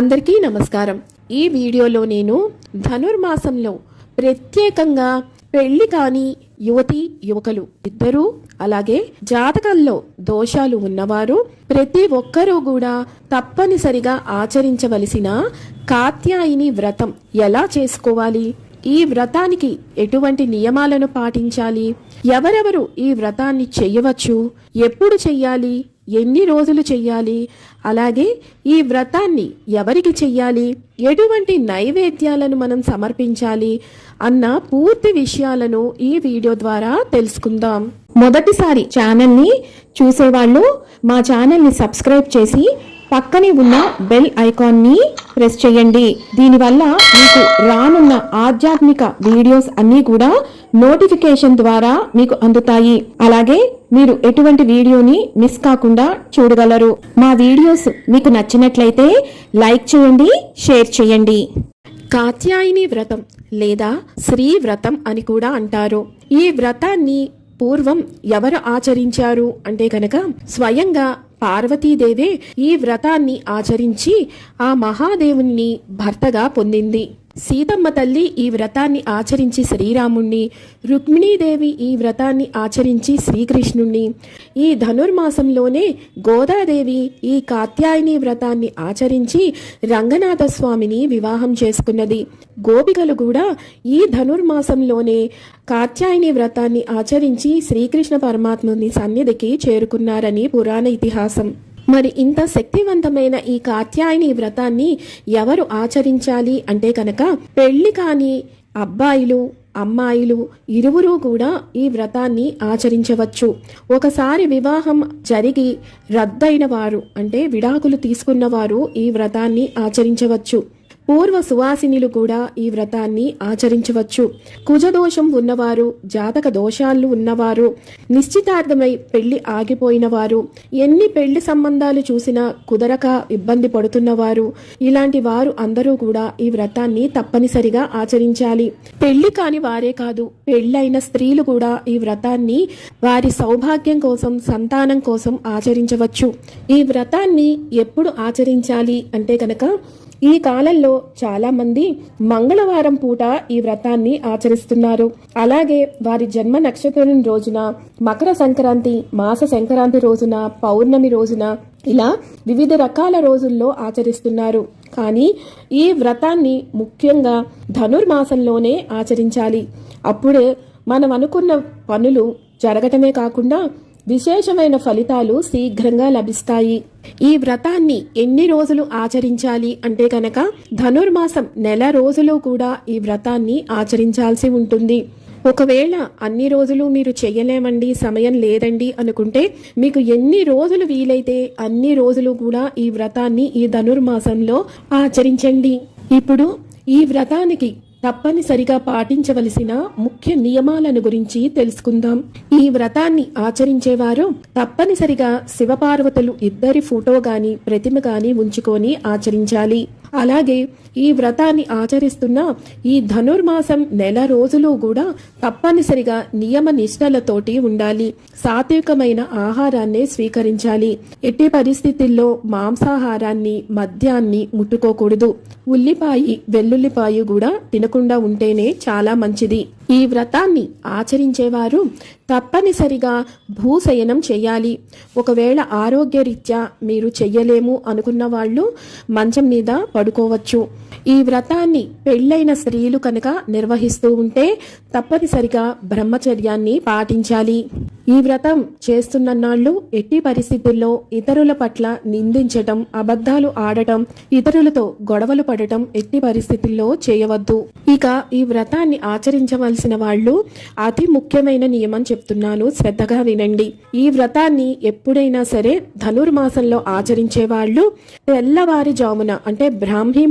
అందరికీ నమస్కారం. ఈ వీడియోలో నేను ధనుర్మాసంలో ప్రత్యేకంగా పెళ్ళి కాని యువతి యువకులు ఇద్దరూ అలాగే జాతకంలో దోషాలు ఉన్నవారు ప్రతి ఒక్కరూ కూడా తప్పనిసరిగా ఆచరించవలసిన కాత్యాయిని వ్రతం ఎలా చేసుకోవాలి? ఈ వ్రతానికి ఎటువంటి నియమాలను పాటించాలి? ఎవరెవరు ఈ వ్రతాన్ని చెయ్యవచ్చు ఎప్పుడు చెయ్యాలి? ఎన్ని రోజులు చెయ్యాలి? అలాగే ఈ వ్రతాన్ని ఎవరికి చెయ్యాలి? ఎటువంటి నైవేద్యాలను మనం సమర్పించాలి? అన్న పూర్తి విషయాలను ఈ వీడియో ద్వారా తెలుసుకుందాం. మొదటిసారి ఛానల్ని చూసేవాళ్ళు మా ఛానల్ని సబ్స్క్రైబ్ చేసి పక్కనే ఉన్న బెల్ ఐకాన్ని ప్రెస్ చేయండి. దీనివల్ల మీకు రానున్న ఆధ్యాత్మిక వీడియోస్ అన్నీ కూడా నోటిఫికేషన్ ద్వారా మీకు అందుతాయి. అలాగే మీరు ఎటువంటి వీడియోని మిస్ కాకుండా చూడగలరు. మా వీడియోస్ మీకు నచ్చినట్లయితే లైక్ చేయండి షేర్ చేయండి. కాత్యాయిని వ్రతం లేదా శ్రీ వ్రతం అని కూడా అంటారు. ఈ వ్రతాన్ని పూర్వం ఎవరు ఆచరించారు? అంటే కనుక స్వయంగా పార్వతీదేవే ఈ వ్రతాన్ని ఆచరించి ఆ మహాదేవుణ్ణి భర్తగా పొందింది. సీతమ్మ తల్లి ఈ వ్రతాన్ని ఆచరించి శ్రీరాముణ్ణి రుక్మిణీదేవి ఈ వ్రతాన్ని ఆచరించి శ్రీకృష్ణుణ్ణి. ఈ ధనుర్మాసంలోనే గోదాదేవి ఈ కాత్యాయని వ్రతాన్ని ఆచరించి రంగనాథ స్వామిని వివాహం చేసుకున్నది. గోపికలు కూడా ఈ ధనుర్మాసంలోనే కాత్యాయని వ్రతాన్ని ఆచరించి శ్రీకృష్ణ పరమాత్ముని సన్నిధికి చేరుకున్నారని పురాణ ఇతిహాసం. మరి ఇంత శక్తివంతమైన ఈ కాత్యాయని వ్రతాన్ని ఎవరు ఆచరించాలి? అంటే కనుక పెళ్ళి కాని అబ్బాయిలు అమ్మాయిలు ఇరువురు కూడా ఈ వ్రతాన్ని ఆచరించవచ్చు. ఒకసారి వివాహం జరిగి రద్దయిన వారు అంటే విడాకులు తీసుకున్నవారు ఈ వ్రతాన్ని ఆచరించవచ్చు. పూర్వ సువాసినిలు కూడా ఈ వ్రతాన్ని ఆచరించవచ్చు. కుజదోషం ఉన్నవారు జాతక దోషాలు ఉన్నవారు నిశ్చితార్థమై పెళ్ళి ఆగిపోయిన వారు ఎన్ని పెళ్ళి సంబంధాలు చూసినా కుదరక ఇబ్బంది పడుతున్నవారు ఇలాంటి వారు అందరూ కూడా ఈ వ్రతాన్ని తప్పనిసరిగా ఆచరించాలి. పెళ్ళి కాని వారే కాదు పెళ్ళైన స్త్రీలు కూడా ఈ వ్రతాన్ని వారి సౌభాగ్యం కోసం సంతానం కోసం ఆచరించవచ్చు. ఈ వ్రతాన్ని ఎప్పుడు ఆచరించాలి అంటే కనుక ఈ కాలంలో చాలా మంది మంగళవారం పూట ఈ వ్రతాన్ని ఆచరిస్తున్నారు. అలాగే వారి జన్మ నక్షత్రం రోజున మకర సంక్రాంతి మాస సంక్రాంతి రోజున పౌర్ణమి రోజున ఇలా వివిధ రకాల రోజుల్లో ఆచరిస్తున్నారు. కానీ ఈ వ్రతాన్ని ముఖ్యంగా ధనుర్మాసంలోనే ఆచరించాలి. అప్పుడే మనం అనుకున్న పనులు జరగటమే కాకుండా విశేషమైన ఫలితాలు శీఘ్రంగా లభిస్తాయి. ఈ వ్రతాన్ని ఎన్ని రోజులు ఆచరించాలి అంటే కనుక ధనుర్మాసం నెల రోజులు కూడా ఈ వ్రతాన్ని ఆచరించాల్సి ఉంటుంది. ఒకవేళ అన్ని రోజులు మీరు చేయలేమండి సమయం లేదండి అనుకుంటే మీకు ఎన్ని రోజులు వీలైతే అన్ని రోజులు కూడా ఈ వ్రతాన్ని ఈ ధనుర్మాసంలో ఆచరించండి. ఇప్పుడు ఈ వ్రతానికి తప్పనిసరిగా పాటించవలసిన ముఖ్య నియమాలను గురించి తెలుసుకుందాం. ఈ వ్రతాన్ని ఆచరించేవారు తప్పనిసరిగా శివపార్వతులు ఇద్దరి ఫోటో గాని ప్రతిమ గాని ఉంచుకొని ఆచరించాలి. అలాగే ఈ వ్రతాన్ని ఆచరిస్తున్న ఈ ధనుర్మాసం నెల రోజులు కూడా తప్పనిసరిగా నియమ నిష్టలతోటి ఉండాలి. సాత్వికమైన ఆహారాన్ని స్వీకరించాలి. ఎట్టి పరిస్థితుల్లో మాంసాహారాన్ని మద్యాన్ని ముట్టుకోకూడదు. ఉల్లిపాయి వెల్లుల్లిపాయి కూడా తినకుండా ఉంటేనే చాలా మంచిది. ఈ వ్రతాన్ని ఆచరించేవారు తప్పనిసరిగా భూశయనం చేయాలి. ఒకవేళ ఆరోగ్యరీత్యా మీరు చెయ్యలేము అనుకున్న వాళ్ళు మంచం మీద పడుకోవచ్చు. ఈ వ్రతాన్ని పెళ్ళైన స్త్రీలు కనుక నిర్వహిస్తూ ఉంటే తప్పనిసరిగా బ్రహ్మచర్యాన్ని పాటించాలి. ఈ వ్రతం చేస్తున్న నాళ్ళు ఎట్టి పరిస్థితుల్లో ఇతరుల పట్ల నిందించటం అబద్ధాలు ఆడటం ఇతరులతో గొడవలు పడటం ఎట్టి పరిస్థితుల్లో చేయవద్దు. ఇక ఈ వ్రతాన్ని ఆచరించవలసిన వాళ్ళు అతి ముఖ్యమైన నియమం చెప్తున్నాను శ్రద్ధగా వినండి. ఈ వ్రతాన్ని ఎప్పుడైనా సరే ధనుర్మాసంలో ఆచరించే వాళ్ళు తెల్లవారుజామున అంటే బ్రాహ్మీ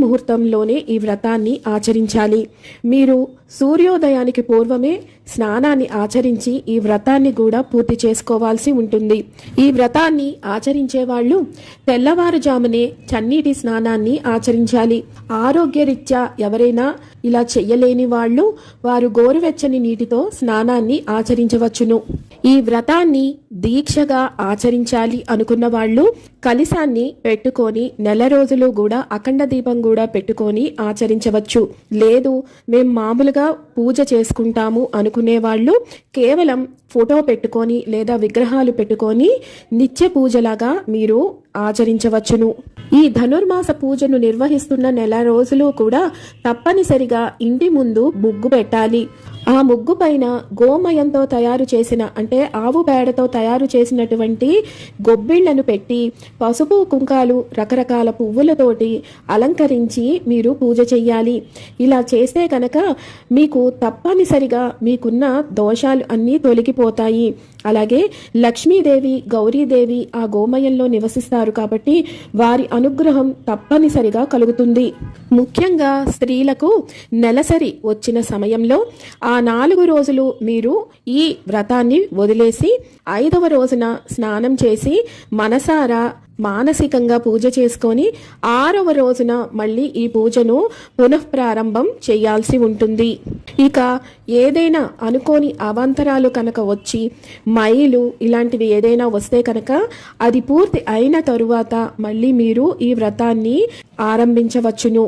సమయంలోనే ఈ వ్రతాన్ని ఆచరించాలి. మీరు సూర్యోదయానికి పూర్వమే స్నానాన్ని ఆచరించి ఈ వ్రతాన్ని కూడా పూర్తి చేసుకోవాల్సి ఉంటుంది. ఈ వ్రతాన్ని ఆచరించే వాళ్ళు తెల్లవారుజామునే చన్నీటి స్నానాన్ని ఆచరించాలి. ఆరోగ్యరీత్యా ఎవరైనా ఇలా చెయ్యలేని వాళ్ళు వారు గోరువెచ్చని నీటితో స్నానాన్ని ఆచరించవచ్చును. ఈ వ్రతాన్ని దీక్షగా ఆచరించాలి అనుకున్న వాళ్ళు కలిశాన్ని పెట్టుకొని నెల రోజులు కూడా అఖండ దీపం కూడా పెట్టుకొని ఆచరించవచ్చు. లేదు మేము మామూలుగా పూజ చేసుకుంటాము అనుకు వాళ్ళు కేవలం ఫోటో పెట్టుకొని లేదా విగ్రహాలు పెట్టుకొని నిత్య పూజలాగా మీరు ఆచరించవచ్చును. ఈ ధనుర్మాస పూజను నిర్వహిస్తున్న నెల రోజులు కూడా తప్పనిసరిగా ఇంటి ముందు ముగ్గు పెట్టాలి. ఆ ముగ్గు పైన గోమయంతో తయారు చేసిన అంటే ఆవు పేడతో తయారు చేసినటువంటి గొబ్బిళ్ళను పెట్టి పసుపు కుంకాలు రకరకాల పువ్వులతోటి అలంకరించి మీరు పూజ చెయ్యాలి. ఇలా చేస్తే కనుక మీకు తప్పనిసరిగా మీకున్న దోషాలు అన్నీ తొలగిపోతాయి. అలాగే లక్ష్మీదేవి గౌరీదేవి ఆ గోమయంలో నివసిస్తారు కాబట్టి వారి అనుగ్రహం తప్పనిసరిగా కలుగుతుంది. ముఖ్యంగా స్త్రీలకు నెలసరి వచ్చిన సమయంలో ఆ నాలుగు రోజులు మీరు ఈ వ్రతాన్ని వదిలేసి ఐదవ రోజున స్నానం చేసి మనసారా మానసికంగా పూజ చేసుకొని ఆరవ రోజున మళ్ళీ ఈ పూజను పునఃప్రారంభం చేయాల్సి ఉంటుంది. ఇక ఏదైనా అనుకోని అవాంతరాలు కనుక వచ్చి మైలు ఇలాంటివి ఏదైనా వస్తే కనుక అది పూర్తి అయిన తరువాత మళ్ళీ మీరు ఈ వ్రతాన్ని ఆరంభించవచ్చును.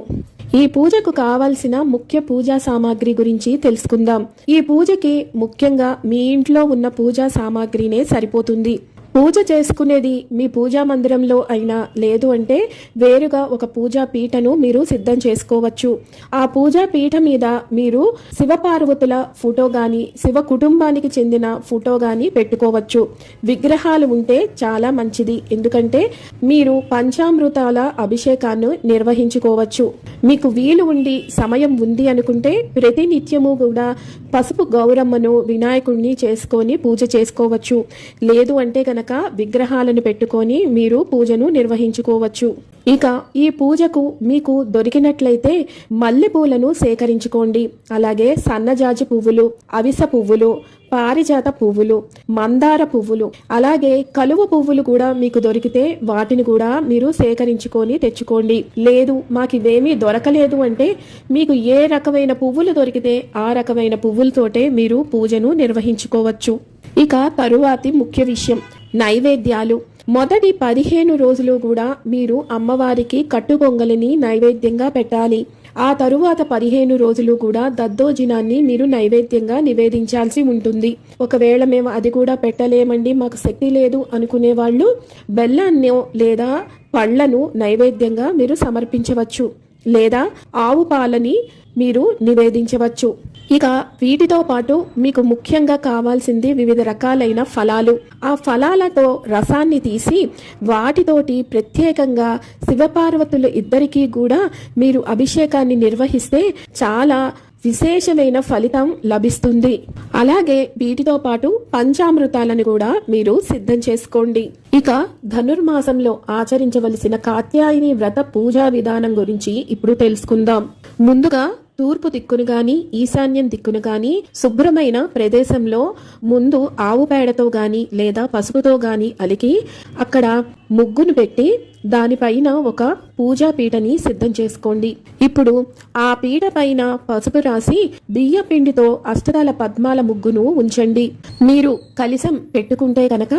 ఈ పూజకు కావలసిన ముఖ్య పూజా సామాగ్రి గురించి తెలుసుకుందాం. ఈ పూజకి ముఖ్యంగా మీ ఇంట్లో ఉన్న పూజా సామాగ్రినే సరిపోతుంది. పూజ చేసుకునేది మీ పూజా మందిరంలో అయినా లేదు అంటే వేరుగా ఒక పూజా పీఠను మీరు సిద్ధం చేసుకోవచ్చు. ఆ పూజా పీఠ మీద మీరు శివపార్వతుల ఫోటో గాని శివ కుటుంబానికి చెందిన ఫోటో గాని పెట్టుకోవచ్చు. విగ్రహాలు ఉంటే చాలా మంచిది. ఎందుకంటే మీరు పంచామృతాల అభిషేకాన్ని నిర్వహించుకోవచ్చు. మీకు వీలు ఉండి సమయం ఉంది అనుకుంటే ప్రతి నిత్యము కూడా పసుపు గౌరమ్మను వినాయకుడిని చేసుకొని పూజ చేసుకోవచ్చు. లేదు అంటే కనుక విగ్రహాలను పెట్టుకొని మీరు పూజను నిర్వహించుకోవచ్చు. ఇక ఈ పూజకు మీకు దొరికినట్లయితే మల్లెపూలను సేకరించుకోండి. అలాగే సన్నజాజి పువ్వులు అవిస పువ్వులు పారిజాత పువ్వులు మందార పువ్వులు అలాగే కలువ పువ్వులు కూడా మీకు దొరికితే వాటిని కూడా మీరు సేకరించుకొని తెచ్చుకోండి. లేదు మాకు ఇవేమీ దొరకలేదు అంటే మీకు ఏ రకమైన పువ్వులు దొరికితే ఆ రకమైన పువ్వులతోటే మీరు పూజను నిర్వహించుకోవచ్చు. ఇక తరువాతి ముఖ్య విషయం. నైవేద్యాలు. మొదటి పదిహేను రోజులు కూడా మీరు అమ్మవారికి కట్టుకొంగలిని నైవేద్యంగా పెట్టాలి. ఆ తరువాత పదిహేను రోజులు కూడా దద్దోజినాన్ని మీరు నైవేద్యంగా నివేదించాల్సి ఉంటుంది. ఒకవేళ మేము అది కూడా పెట్టలేమండి మాకు శక్తి లేదు అనుకునే వాళ్ళు బెల్లాన్ని లేదా పళ్ళను నైవేద్యంగా మీరు సమర్పించవచ్చు. లేదా ఆవు పాలని మీరు నివేదించవచ్చు. ఇక వీటితో పాటు మీకు ముఖ్యంగా కావాల్సింది వివిధ రకాలైన ఫలాలు. ఆ ఫలాలతో రసాన్ని తీసి వాటితోటి ప్రత్యేకంగా శివపార్వతులు ఇద్దరికీ కూడా మీరు అభిషేకాన్ని నిర్వహిస్తే చాలా విశేషమైన ఫలితం లభిస్తుంది. అలాగే వీటితో పాటు పంచామృతాలను కూడా మీరు సిద్ధం చేసుకోండి. ఇక ధనుర్మాసంలో ఆచరించవలసిన కాత్యాయని వ్రత పూజా విధానం గురించి ఇప్పుడు తెలుసుకుందాం. ముందుగా తూర్పు దిక్కును గాని ఈశాన్యం దిక్కును గాని శుభ్రమైన ప్రదేశంలో ముందు ఆవు పేడతో గాని లేదా పసుపుతో గాని అలికి అక్కడ ముగ్గును పెట్టి దానిపైన ఒక పూజా పీటని సిద్ధం చేసుకోండి. ఇప్పుడు ఆ పీట పైన పసుపు రాసి బియ్య పిండితో అష్టదళ పద్మాల ముగ్గును ఉంచండి. మీరు కలిసం పెట్టుకుంటే కనుక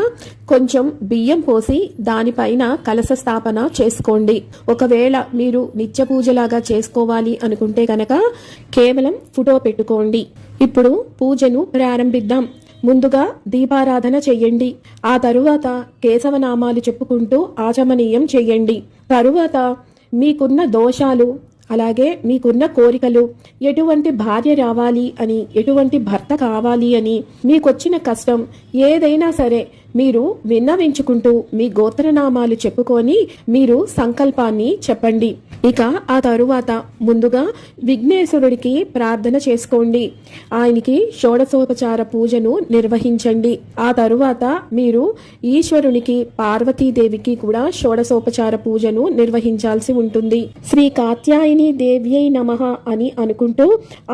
కొంచెం బియ్యం పోసి దానిపైన కలస స్థాపన చేసుకోండి. ఒకవేళ మీరు నిత్య పూజలాగా చేసుకోవాలి అనుకుంటే కనుక కేవలం ఫోటో పెట్టుకోండి. ఇప్పుడు పూజను ప్రారంభిద్దాం. ముందుగా దీపారాధన చెయ్యండి. ఆ తరువాత కేశవనామాలు చెప్పుకుంటూ ఆచమనీయం చెయ్యండి. తరువాత మీకున్న దోషాలు అలాగే మీకున్న కోరికలు ఎటువంటి భార్య రావాలి అని ఎటువంటి భర్త కావాలి అని మీకొచ్చిన కష్టం ఏదైనా సరే మీరు విన్నవించుకుంటూ మీ గోత్రనామాలు చెప్పుకొని మీరు సంకల్పాన్ని చెప్పండి. ఇక ఆ తరువాత ముందుగా విఘ్నేశ్వరుడికి ప్రార్థన చేసుకోండి. ఆయనకి షోడశోపచార పూజను నిర్వహించండి. ఆ తరువాత మీరు ఈశ్వరునికి పార్వతీదేవికి కూడా షోడశోపచార పూజను నిర్వహించాల్సి ఉంటుంది. శ్రీ కాత్యాయని దేవ్యై నమః అని అనుకుంటూ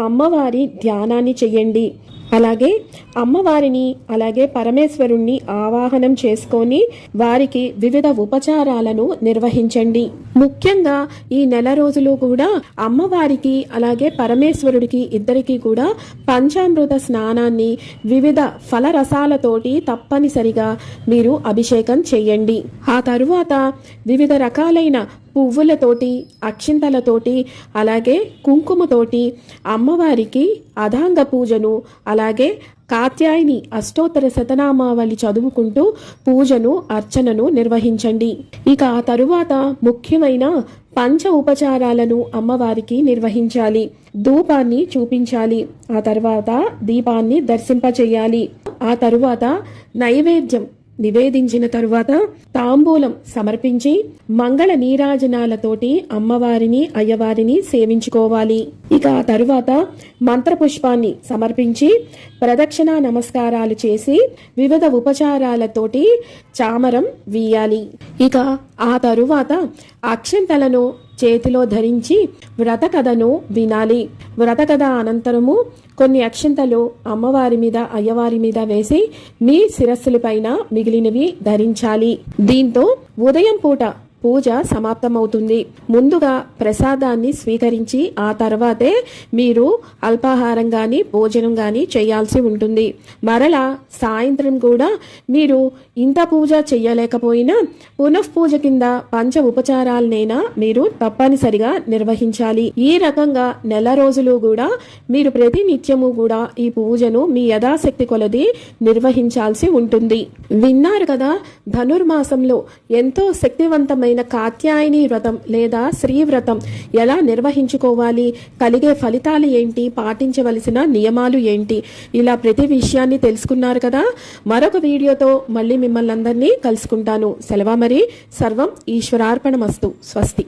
అమ్మవారి ధ్యానాన్ని చెయ్యండి. అలాగే అమ్మవారిని అలాగే పరమేశ్వరుణ్ణి ఆవాహనం చేసుకొని వారికి వివిధ ఉపచారాలను నిర్వహించండి. ముఖ్యంగా ఈ నెల రోజులు కూడా అమ్మవారికి అలాగే పరమేశ్వరుడికి ఇద్దరికి కూడా పంచామృత స్నానాన్ని వివిధ ఫలరసాలతోటి తప్పనిసరిగా మీరు అభిషేకం చేయండి. ఆ తరువాత వివిధ రకాలైన పువ్వులతోటి అక్షింతలతోటి అలాగే కుంకుమతోటి అమ్మవారికి అధాంగ పూజను అలాగే కాత్యాయని అష్టోత్తర శతనామావళి చదువుకుంటూ పూజను అర్చనను నిర్వహించండి. ఇక ఆ తరువాత ముఖ్యమైన పంచ ఉపచారాలను అమ్మవారికి నిర్వహించాలి. ధూపాన్ని చూపించాలి. ఆ తర్వాత దీపాన్ని దర్శింపచేయాలి. ఆ తరువాత నైవేద్యం నివేదించిన తరువాత తాంబూలం సమర్పించి మంగళ నీరాజనాలతోటి అమ్మవారిని అయ్యవారిని సేవించుకోవాలి. ఇక ఆ తరువాత మంత్రపుష్పాన్ని సమర్పించి ప్రదక్షిణ నమస్కారాలు చేసి వివిధ ఉపచారాలతోటి చామరం వీయాలి. ఇక ఆ తరువాత అక్షంతలను చేతిలో ధరించి వ్రత కథను వినాలి. వ్రతకథ అనంతరము కొన్ని అక్షంతలు అమ్మవారి మీద అయ్యవారి మీద వేసి మీ శిరస్సులపైన మిగిలినవి ధరించాలి. దీంతో ఉదయం పూట పూజ సమాప్తమవుతుంది. ముందుగా ప్రసాదాన్ని స్వీకరించి ఆ తర్వాతే మీరు అల్పాహారం కానీ భోజనం కానీ చేయాల్సి ఉంటుంది. మరలా సాయంత్రం కూడా మీరు ఇంత పూజ చేయలేకపోయినా పునఃపూజ కింద పంచ ఉపచారాలనైనా మీరు తప్పనిసరిగా నిర్వహించాలి. ఈ రకంగా నెల రోజులు కూడా మీరు ప్రతి నిత్యము కూడా ఈ పూజను మీ యథాశక్తి కొలది నిర్వహించాల్సి ఉంటుంది. విన్నారు కదా ధనుర్మాసంలో ఎంతో శక్తివంతమైన కాత్యాయని వ్రతం లేదా శ్రీ వ్రతం ఎలా నిర్వహించుకోవాలి? కలిగే ఫలితాలు ఏంటి? పాటించవలసిన నియమాలు ఏంటి? ఇలా ప్రతి విషయాన్ని తెలుసుకున్నారు కదా? మరొక వీడియోతో మళ్ళీ మిమ్మల్ని అందరినీ కలుసుకుంటాను. సెలవు మరి. సర్వం ఈశ్వరార్పణమస్తు. స్వస్తి.